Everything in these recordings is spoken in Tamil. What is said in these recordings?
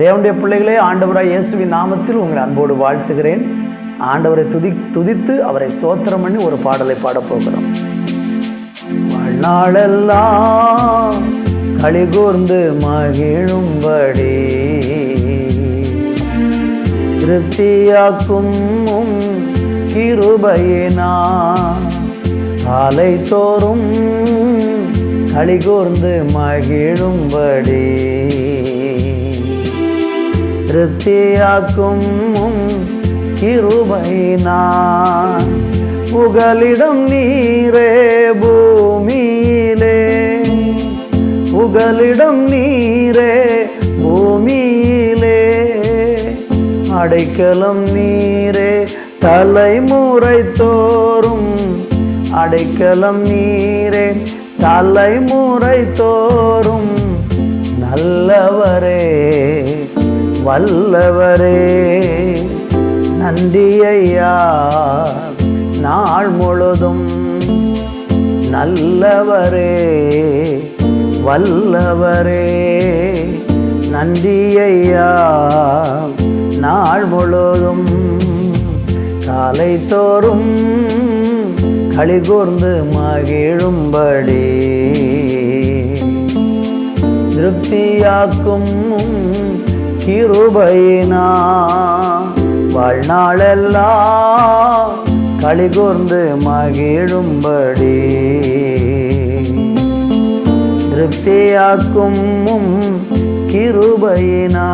தேவனுடைய பிள்ளைகளே ஆண்டவராய் இயேசுவின் நாமத்தில் உங்களை அன்போடு வாழ்த்துகிறேன். ஆண்டவரை துதி துதித்து அவரை ஸ்தோத்திரம் பண்ணி ஒரு பாடலை பாடப் போகிறோம். வாழ்நாளெல்லாம் களிகூர்ந்து மகிழும்படி திருப்தியாக்கும் கிருபையினா காலை தோறும் களிகூர்ந்து மகிழும்படி திருப்தியாக்கும் கிருபை நான். புகலிடம் நீரே பூமியிலே. புகலிடம் நீரே பூமியிலே. அடைக்கலம் நீரே தலைமுறை தோறும். அடைக்கலம் நீரே தலைமுறை தோறும். நல்லவரே. வல்லவரே நன்றி ஐயா நாள் முழுதும் நல்லவரே வல்லவரே நன்றி ஐயா நாள் முழுதும் காலை தோறும் களிகூர்ந்து மகிழும்படி திருப்தியாக்கும் கிருபையினா வாழ்நாளெல்லாம் களிகூர்ந்து மகிழும்படி. திருப்தியாக்கும் கிருபையினா.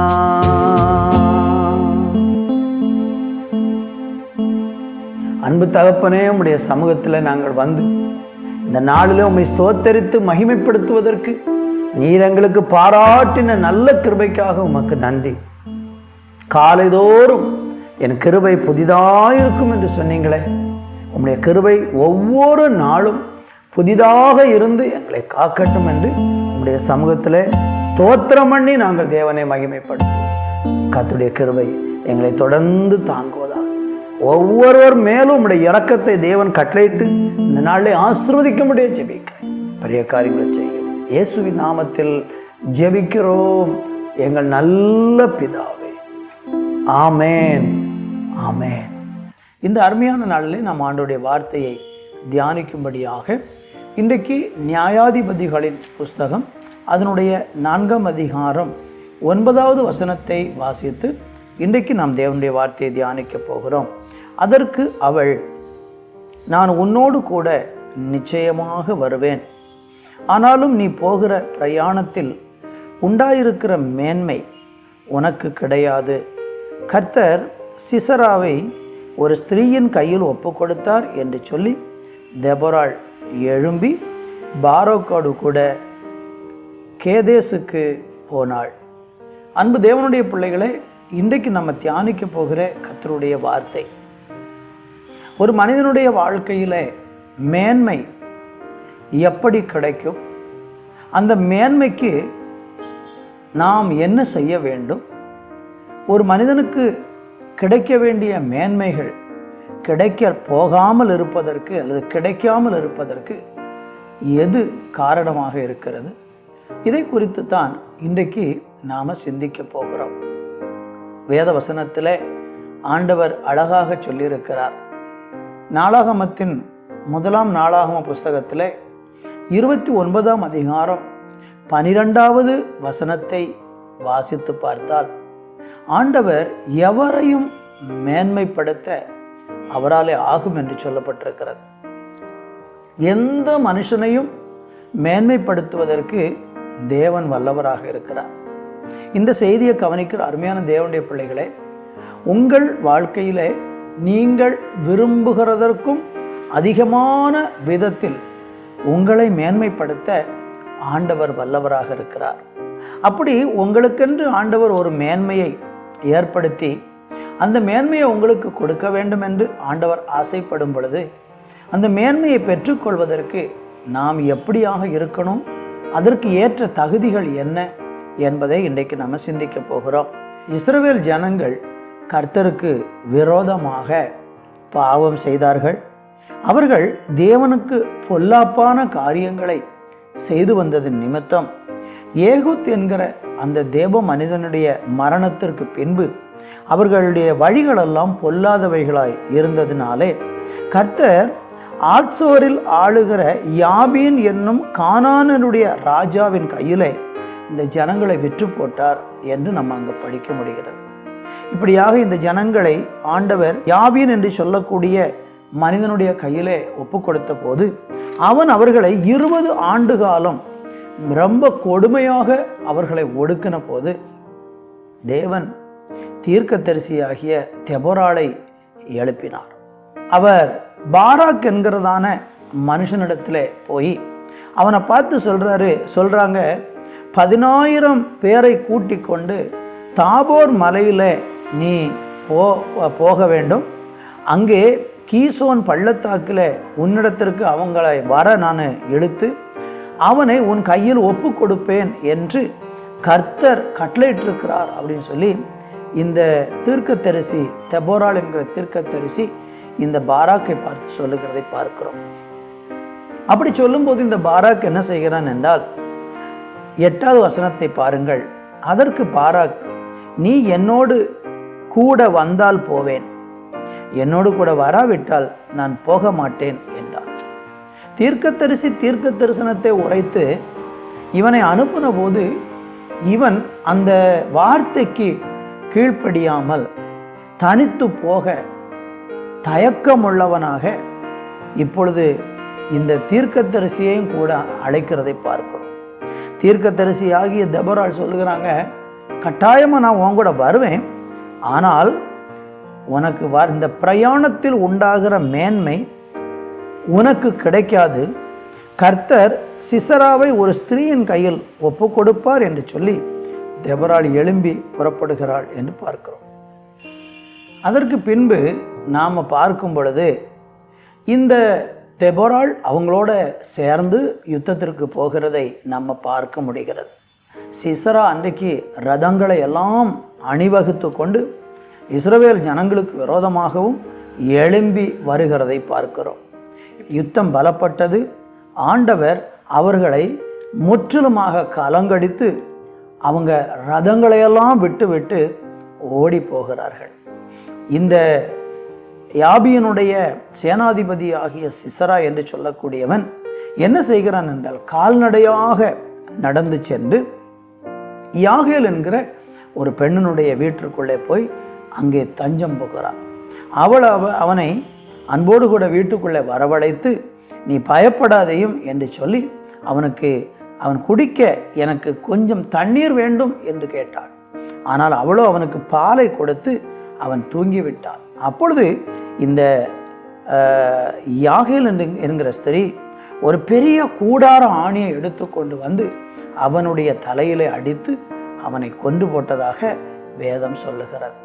அன்பு தகப்பனே உம்முடைய சமூகத்தில் நாங்கள் வந்து இந்த நாளில் உம்மை ஸ்தோத்தரித்து மகிமைப்படுத்துவதற்கு நீர் எங்களுக்கு பாராட்டின நல்ல கிருபைக்காக உமக்கு நன்றி. காலைதோறும் என் கிருபை புதிதாயிருக்கும் என்று சொன்னீங்களே உம்முடைய கிருபை ஒவ்வொரு நாளும் புதிதாக இருந்து எங்களை காக்கட்டும் என்று உம்முடைய சமூகத்தில் ஸ்தோத்திரம் பண்ணி நாங்கள் தேவனை மகிமைப்படுத்தும் கத்துடைய கிருபை எங்களை தொடர்ந்து தாங்குவதாக. ஒவ்வொருவர் மேலும் உம்முடைய இறக்கத்தை தேவன் கட்டளையிட்டு இந்த நாளில் ஆசிர்வதிக்கும்படியே ஜெபிக்கிறேன். பெரிய காரியங்களை செய்யும் இயேசுவின் நாமத்தில் ஜெபிக்கிறோம். எங்கள் நல்ல பிதாவே. ஆமேன். ஆமேன். இந்த அருமையான நாளில் நாம் ஆண்டுடைய வார்த்தையை தியானிக்கும்படியாக இன்றைக்கு நியாயாதிபதிகளின் புஸ்தகம் அதனுடைய நான்காம் அதிகாரம் ஒன்பதாவது வசனத்தை வாசித்து இன்றைக்கு நாம் தேவனுடைய வார்த்தையை தியானிக்க போகிறோம். அதற்கு அவள் நான் உன்னோடு கூட நிச்சயமாக வருவேன். ஆனாலும் நீ போகிற பிரயாணத்தில் உண்டாயிருக்கிற மேன்மை உனக்கு கிடையாது. கர்த்தர் சிசராவை ஒரு ஸ்திரீயின் கையில் ஒப்பு கொடுத்தார் என்று சொல்லி தெபராள் எழும்பி பாரோக்கோடு கூட கேதேசுக்கு போனாள். அன்பு தேவனுடைய பிள்ளைகளை இன்றைக்கு நம்ம தியானிக்க போகிற கத்தருடைய வார்த்தை. ஒரு மனிதனுடைய வாழ்க்கையில் மேன்மை எப்படி கிடைக்கும்? அந்த மேன்மைக்கு நாம் என்ன செய்ய வேண்டும்? ஒரு மனிதனுக்கு கிடைக்க வேண்டிய மேன்மைகள் கிடைக்க போகாமல் இருப்பதற்கு அல்லது கிடைக்காமல் இருப்பதற்கு எது காரணமாக இருக்கிறது? இதை குறித்து தான் இன்றைக்கு நாம் சிந்திக்க போகிறோம். வேத வசனத்தில் ஆண்டவர் அழகாக சொல்லியிருக்கிறார். நாளாகமத்தின் முதலாம் நாளாகம புஸ்தகத்தில் இருபத்தி ஒன்பதாம் அதிகாரம் பனிரெண்டாவது வசனத்தை வாசித்து பார்த்தால் ஆண்டவர் எவரையும் மேன்மைப்படுத்த அவராலே ஆகும் என்று சொல்லப்பட்டிருக்கிறது. எந்த மனுஷனையும் மேன்மைப்படுத்துவதற்கு தேவன் வல்லவராக இருக்கிறார். இந்த செய்தியை கவனிக்கிற அருமையான தேவனுடைய பிள்ளைகளே உங்கள் வாழ்க்கையிலே நீங்கள் விரும்புகிறதற்கும் அதிகமான விதத்தில் உங்களை மேன்மைப்படுத்த ஆண்டவர் வல்லவராக இருக்கிறார். அப்படி உங்களுக்கென்று ஆண்டவர் ஒரு மேன்மையை ஏற்படுத்தி அந்த மேன்மையை உங்களுக்கு கொடுக்க வேண்டும் என்று ஆண்டவர் ஆசைப்படும் பொழுது அந்த மேன்மையை பெற்றுக்கொள்வதற்கு நாம் எப்படியாக இருக்கணும்? அதற்கு ஏற்ற தகுதிகள் என்ன என்பதை இன்றைக்கு நம்ம சிந்திக்க போகிறோம். இஸ்ரவேல் ஜனங்கள் கர்த்தருக்கு விரோதமாக பாவம் செய்தார்கள். அவர்கள் தேவனுக்கு பொல்லாப்பான காரியங்களை செய்து வந்ததன் நிமித்தம் ஏகுத் என்கிற அந்த தேவ மனிதனுடைய மரணத்திற்கு பின்பு அவர்களுடைய வழிகளெல்லாம் பொல்லாதவைகளாய் இருந்ததினாலே கர்த்தர் ஆட்சோரில் ஆளுகிற யாபீன் என்னும் கானானனுடைய ராஜாவின் கையிலே இந்த ஜனங்களை விற்று போட்டார் என்று நம்ம அங்கே படிக்க முடிகிறது. இப்படியாக இந்த ஜனங்களை ஆண்டவர் யாபீன் என்று சொல்லக்கூடிய மனிதனுடைய கையிலே ஒப்பு கொடுத்த போது அவன் அவர்களை இருபது ஆண்டு காலம் ரொம்ப கொடுமையாக அவர்களை ஒடுக்கின போது தேவன் தீர்க்கதரிசியாகிய தெபொராளை எழுப்பினார். அவர் பாராக் என்கிறதான மனுஷனிடத்தில் போய் அவனை பார்த்து சொல்கிறாரு சொல்கிறாங்க பதினாயிரம் பேரை கூட்டி கொண்டு தாபோர் மலையில் நீ போ போக வேண்டும். அங்கே கீசோன் பள்ளத்தாக்கில் உன்னிடத்திற்கு அவங்களை வர நான் இழுத்து அவனை உன் கையில் ஒப்பு கொடுப்பேன் என்று கர்த்தர் கட்டளையிட்டிருக்கிறார் அப்படின்னு சொல்லி இந்த தீர்க்கத்தரிசி தெபோரால் என்கிற தீர்க்கத்தரிசி இந்த பாராக்கை பார்த்து சொல்லுகிறதை பார்க்கிறோம். அப்படி சொல்லும்போது இந்த பாராக் என்ன செய்கிறான் என்றால் எட்டாவது வசனத்தை பாருங்கள். அதற்கு பாராக் நீ என்னோடு கூட வந்தால் போவேன். என்னோடு கூட வராவிட்டால் நான் போக மாட்டேன் என்றான். தீர்க்கத்தரிசி தீர்க்க தரிசனத்தை உரைத்து இவனை அனுப்பின போது இவன் அந்த வார்த்தைக்கு கீழ்ப்படியாமல் தனித்து போக தயக்கமுள்ளவனாக இப்பொழுது இந்த தீர்க்கத்தரிசியையும் கூட அழைக்கிறதை பார்க்கிறோம். தீர்க்கத்தரிசி ஆகிய தபரால் சொல்லுகிறாங்க கட்டாயமாக நான் உன் கூட வருவேன். ஆனால் உனக்கு வ இந்த பிரயாணத்தில் உண்டாகிற மேன்மை உனக்கு கிடைக்காது. கர்த்தர் சிசராவை ஒரு ஸ்திரீயின் கையில் ஒப்பு கொடுப்பார் என்று சொல்லி தெபரால் எழும்பி புறப்படுகிறாள் என்று பார்க்கிறோம். அதற்கு பின்பு நாம் பார்க்கும் பொழுது இந்த தெபரால் அவங்களோட சேர்ந்து யுத்தத்திற்கு போகிறதை நம்ம பார்க்க முடிகிறது. சிசரா அன்றைக்கு ரதங்களை எல்லாம் அணிவகுத்து கொண்டு இஸ்ரவேல் ஜனங்களுக்கு விரோதமாகவும் எழும்பி வருகிறதை பார்க்கிறோம். யுத்தம் பலப்பட்டது. ஆண்டவர் அவர்களை முற்றிலுமாக கலங்கடித்து அவங்க ரதங்களையெல்லாம் விட்டுவிட்டு ஓடி போகிறார்கள் இந்த யாபியனுடைய சேனாதிபதி ஆகிய சிசரா என்று சொல்லக்கூடியவன் என்ன செய்கிறான் என்றால் கால்நடையாக நடந்து சென்று யாகேல் என்கிற ஒரு பெண்ணினுடைய வீட்டிற்குள்ளே போய் அங்கே தஞ்சம் போகிறான். அவள் அவ அவனை அன்போடு கூட வீட்டுக்குள்ளே வரவழைத்து நீ பயப்படாதையும் என்று சொல்லி அவனுக்கு அவன் குடிக்க எனக்கு கொஞ்சம் தண்ணீர் வேண்டும் என்று கேட்டாள். ஆனால் அவளோ அவனுக்கு பாலை கொடுத்து அவன் தூங்கிவிட்டான். அப்பொழுது இந்த யாகேல் என்கிற ஸ்திரீ ஒரு பெரிய கூடார ஆணியை எடுத்துக்கொண்டு வந்து அவனுடைய தலையிலே அடித்து அவனை கொண்டு போட்டதாக வேதம் சொல்லுகிறது.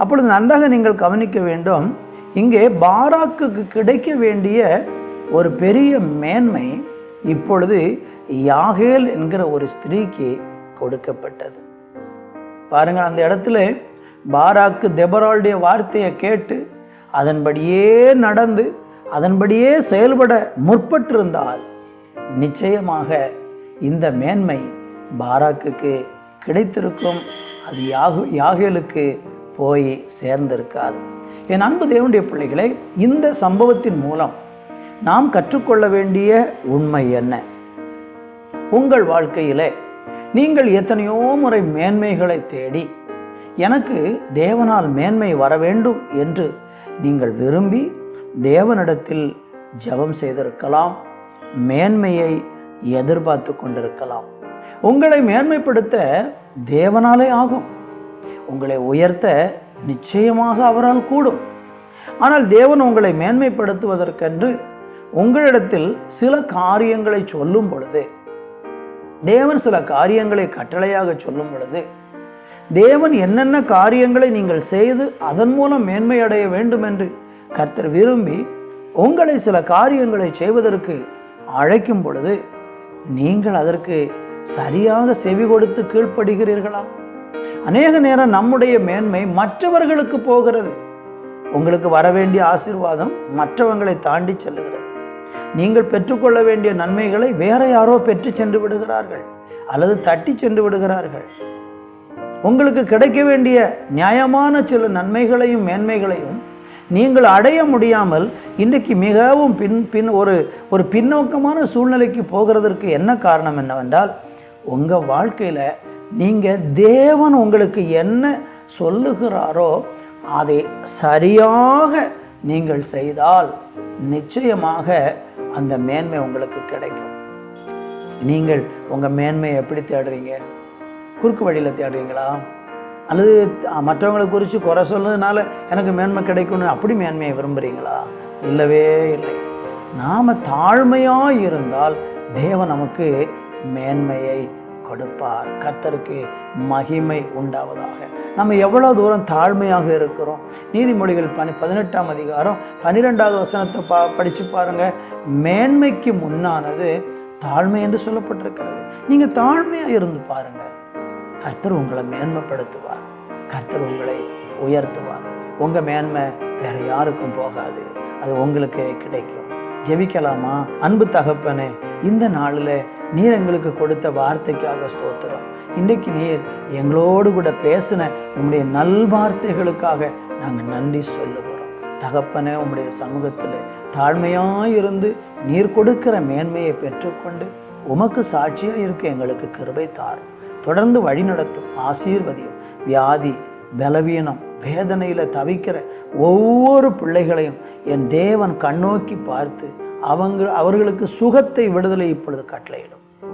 அப்பொழுது நன்றாக நீங்கள் கவனிக்க வேண்டும். இங்கே பாராக்குக்கு கிடைக்க வேண்டிய ஒரு பெரிய மேன்மை இப்பொழுது யாகேல் என்கிற ஒரு ஸ்திரீக்கு கொடுக்கப்பட்டது. பாருங்கள் அந்த இடத்துல பாராக்கு தெபராளுடைய வார்த்தையை கேட்டு அதன்படியே நடந்து அதன்படியே செயல்பட முற்பட்டிருந்தால் நிச்சயமாக இந்த மேன்மை பாராக்குக்கு கிடைத்திருக்கும். அது யாகு யாகேலுக்கு போய் சேர்ந்திருக்காது. என் அன்பு தேவனுடைய பிள்ளைகளை இந்த சம்பவத்தின் மூலம் நாம் கற்றுக்கொள்ள வேண்டிய உண்மை என்ன? உங்கள் வாழ்க்கையிலே நீங்கள் எத்தனையோ முறை மேன்மைகளை தேடி எனக்கு தேவனால் மேன்மை வர வேண்டும் என்று நீங்கள் விரும்பி தேவனிடத்தில் ஜெபம் செய்திருக்கலாம் மேன்மையை எதிர்பார்த்து கொண்டிருக்கலாம். உங்களை மேன்மைப்படுத்த தேவனாலே ஆகும். உங்களை உயர்த்த நிச்சயமாக அவரால் கூடும். ஆனால் தேவன் உங்களை மேன்மைப்படுத்துவதற்கென்று உங்களிடத்தில் சில காரியங்களை சொல்லும் பொழுது தேவன் சில காரியங்களை கட்டளையாக சொல்லும் பொழுது தேவன் என்னென்ன காரியங்களை நீங்கள் செய்து அதன் மூலம் மேன்மை அடைய வேண்டும் என்று கர்த்தர் விரும்பி உங்களை சில காரியங்களை செய்வதற்கு அழைக்கும் பொழுது நீங்கள் அதற்கு சரியாக செவி கொடுத்து கீழ்ப்படுகிறீர்களா? அநேக நேரம் நம்முடைய மேன்மை மற்றவர்களுக்கு போகிறது. உங்களுக்கு வர வேண்டிய ஆசீர்வாதம் மற்றவங்களை தாண்டி செல்லுகிறது. நீங்கள் பெற்றுக்கொள்ள வேண்டிய நன்மைகளை வேற யாரோ பெற்று சென்று விடுகிறார்கள் அல்லது தட்டி சென்று விடுகிறார்கள். உங்களுக்கு கிடைக்க வேண்டிய நியாயமான சில நன்மைகளையும் மேன்மைகளையும் நீங்கள் அடைய முடியாமல் இன்றைக்கு மிகவும் பின் பின் ஒரு ஒரு பின்னோக்கமான சூழ்நிலைக்கு போகிறதற்கு என்ன காரணம் என்னவென்றால் உங்கள் வாழ்க்கையில் நீங்கள் தேவன் உங்களுக்கு என்ன சொல்லுகிறாரோ அதை சரியாக நீங்கள் செய்தால் நிச்சயமாக அந்த மேன்மை உங்களுக்கு கிடைக்கும். நீங்கள் உங்கள் மேன்மையை எப்படி தேடுறீங்க? குறுக்கு வழியில் தேடுறீங்களா? அல்லது மற்றவங்களை குறித்து குறை சொன்னதுனால எனக்கு மேன்மை கிடைக்கும்னு அப்படி மேன்மையை விரும்புகிறீங்களா இல்லவே இல்லை. நாம் தாழ்மையாக இருந்தால் தேவன் நமக்கு மேன்மையை கொடுப்பார். கர்த்தருக்கு மகிமை உண்டாவதாக. நம்ம எவ்வளோ தூரம் தாழ்மையாக இருக்கிறோம். நீதிமொழிகள் பனி பதினெட்டாம் அதிகாரம் பன்னிரெண்டாவது வசனத்தை பா படித்து பாருங்கள் மேன்மைக்கு முன்னானது தாழ்மை என்று சொல்லப்பட்டிருக்கிறது. நீங்கள் தாழ்மையாக இருந்து பாருங்கள் கர்த்தர் உங்களை மேன்மைப்படுத்துவார். கர்த்தர் உங்களை உயர்த்துவார். உங்கள் மேன்மை வேற யாருக்கும் போகாது. அது உங்களுக்கு கிடைக்கும். ஜெபிக்கலாமா? அன்பு தகப்பனே இந்த நாளில் நீர் எங்களுக்கு கொடுத்த வார்த்தைக்காக ஸ்தோத்திரம். இன்றைக்கு நீர் எங்களோடு கூட பேசின உம்முடைய நல்வார்த்தைகளுக்காக நாங்கள் நன்றி சொல்லுகிறோம். தகப்பனே உம்முடைய சமூகத்தில் தாழ்மையாக இருந்து நீர் கொடுக்கிற மேன்மையை பெற்றுக்கொண்டு உமக்கு சாட்சியாக இருக்க எங்களுக்கு கிருபை தாரும். தொடர்ந்து வழிநடத்தும் ஆசீர்வதியும் வியாதி பலவீனம் வேதனையில் தவிக்கிற ஒவ்வொரு பிள்ளைகளையும் என் தேவன் கண்ணோக்கி பார்த்து அவங்க அவர்களுக்கு சுகத்தை விடுதலை இப்பொழுது கட்டளையிடும்.